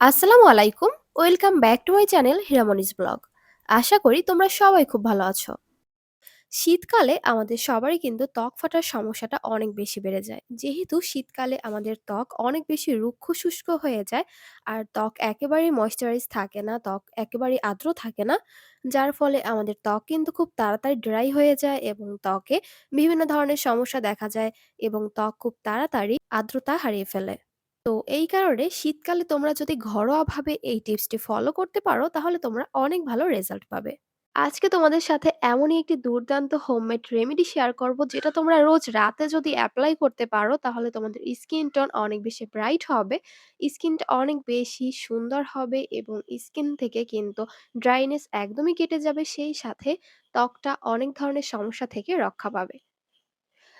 আসসালামু আলাইকুম। Welcome back to my channel Hiramoni's vlog. আশা করি তোমরা সবাই খুব ভালো আছো। শীতকালে আমাদের সবারই কিন্তু ত্বক ফাটার সমস্যাটা অনেক বেশি বেড়ে যায়। যেহেতু শীতকালে আমাদের ত্বক অনেক বেশি রুক্ষ শুষ্ক হয়ে যায় আর ত্বক একেবারেই ময়েশ্চারাইজ থাকে না, ত্বক একেবারেই আর্দ্র থাকে না। যার ফলে আমাদের ত্বক কিন্তু খুব তাড়াতাড়ি ড্রাই হয়ে যায় এবং ত্বকে বিভিন্ন ধরনের সমস্যা দেখা যায় এবং ত্বক খুব তাড়াতাড়ি আর্দ্রতা হারিয়ে ফেলে। তো এই কারণে শীতকালে তোমরা যদি ঘরোয়াভাবে এই টিপসটি ফলো করতে পারো তাহলে তোমরা অনেক ভালো রেজাল্ট পাবে। আজকে তোমাদের সাথে এমনই একটি দুর্দান্ত হোমমেড রেমেডি শেয়ার করব যেটা তোমরা রোজ রাতে যদি অ্যাপ্লাই করতে পারো তাহলে তোমাদের স্কিন টোন অনেক বেশি ব্রাইট হবে, স্কিনটা অনেক বেশি সুন্দর হবে এবং স্কিন থেকে কিন্তু ড্রাইনেস একদমই কেটে যাবে সেই সাথে ত্বকটা অনেক ধরনের সমস্যা থেকে রক্ষা পাবে।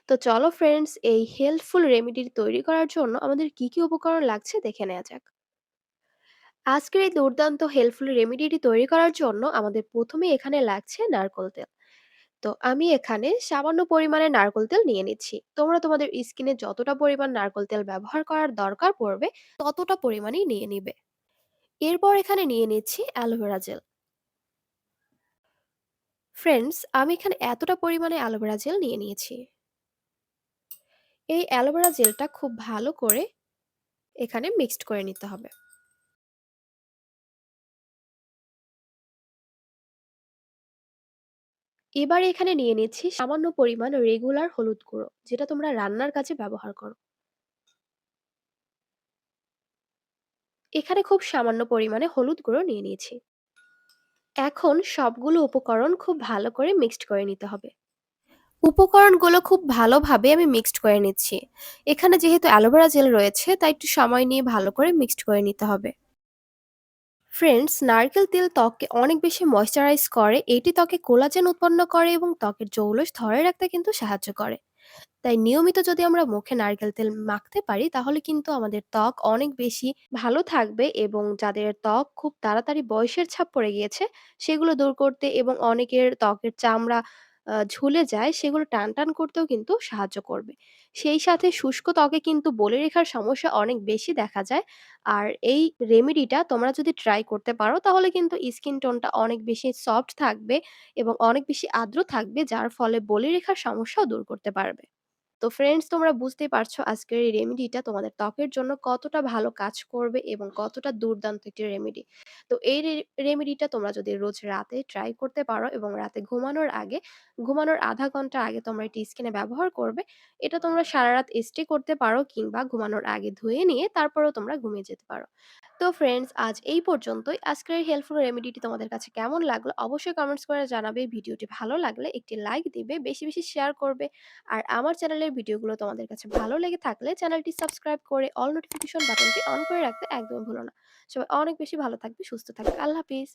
তো চলো ফ্রেন্ডস এই হেল্পফুল রেমেডি তৈরি করার জন্য আমাদের কি, কি উপকরণ লাগছে দেখে নেওয়া যাক। আজকের এই দুর্দান্ত হেল্পফুল রেমেডিটি তৈরি করার জন্য আমাদের প্রথমে এখানে লাগছে নারকোল তেল। তো আমি এখানে সামান্য পরিমাণে নারকোল তেল নিয়ে নিচ্ছি। তোমরা তোমাদের স্কিনে যতটা পরিমাণ নারকোল তেল ব্যবহার করার দরকার পড়বে ততটা পরিমাণেই নিয়ে নিবে। এরপর এখানে নিয়ে নিচ্ছি অ্যালোভেরা জেল। ফ্রেন্ডস আমি এখানে এতটা পরিমাণে অ্যালোভেরা জেল নিয়ে নিয়েছি। এই অ্যালোভেরা জেলটা খুব ভালো করে এখানে মিক্সড করে নিতে হবে। এবার এখানে নিয়ে নিচ্ছি সামান্য পরিমাণ রেগুলার হলুদ গুঁড়ো, যেটা তোমরা রান্নার কাজে ব্যবহার করো। এখানে খুব সামান্য পরিমাণে হলুদ গুঁড়ো নিয়ে নিয়েছি। এখন সবগুলো উপকরণ খুব ভালো করে মিক্সড করে নিতে হবে। উপকরণগুলো খুব ভালোভাবে আমি মিক্সড করে নিচ্ছি। এখানে যেহেতু অ্যালোভেরা জেল রয়েছে, তাই একটু সময় নিয়ে ভালো করে মিক্সড করে নিতে হবে। ফ্রেন্ডস নারকেল তেল ত্বককে অনেক বেশি ময়েশ্চারাইজ করে এটি ত্বকে কোলাজেন উৎপন্ন করে এবং ত্বকের জৌলস ধরে রাখতে কিন্তু সাহায্য করে তাই নিয়মিত যদি আমরা মুখে নারকেল তেল মাখতে পারি, তাহলে কিন্তু আমাদের ত্বক অনেক বেশি ভালো থাকবে এবং যাদের ত্বক খুব তাড়াতাড়ি বয়সের ছাপ পড়ে গিয়েছে, সেগুলো দূর করতে এবং অনেকের ত্বকের চামড়া ঝুলে যায়, সেগুলো টান টান করতেও কিন্তু সাহায্য করবে সেই সাথে শুষ্ক ত্বকে কিন্তু বলে রেখার সমস্যা অনেক বেশি দেখা যায় আর এই রেমেডিটা তোমরা যদি ট্রাই করতে পারো, তাহলে কিন্তু স্কিন টোনটা অনেক বেশি সফট থাকবে এবং অনেক বেশি আর্দ্র থাকবে, যার ফলে বলে রেখার সমস্যাও দূর করতে পারবে। তো ফ্রেন্ডস তোমরা বুঝতেই পারছ আজকের এই রেমেডিটা তোমাদের ত্বকের জন্য কতটা ভালো কাজ করবে এবং কতটা দুর্দান্ত একটি রেমেডি। তো এই রেমেডিটা তোমরা যদি রোজ রাতে ট্রাই করতে পারো এবং রাতে ঘুমানোর আগে, ঘুমানোর আধা ঘণ্টা আগে তোমরা এটি স্কিনে ব্যবহার করবে। এটা তোমরা সারারাত স্টে করতে পারো কিংবা ঘুমানোর আগে ধুয়ে নিয়ে তারপরেও তোমরা ঘুমিয়ে যেতে পারো। তো ফ্রেন্ডস আজ এই পর্যন্তই। আজকের হেল্পফুল রেমেডিটি তোমাদের কাছে কেমন লাগল অবশ্যই কমেন্টস করে জানাবে। ভিডিওটি ভালো লাগলে একটি লাইক দিবে, বেশি, বেশি শেয়ার করবে। আর আমার চ্যানেলের ভিডিওগুলো তোমাদের কাছে ভালো লেগে থাকলে চ্যানেলটি সাবস্ক্রাইব করে অল নোটিফিকেশন বাটনটি অন করে রাখতে একদম ভুলো না। সবাই অনেক বেশি ভালো থাকবে, সুস্থ থাকবে। আল্লাহ হাফিজ।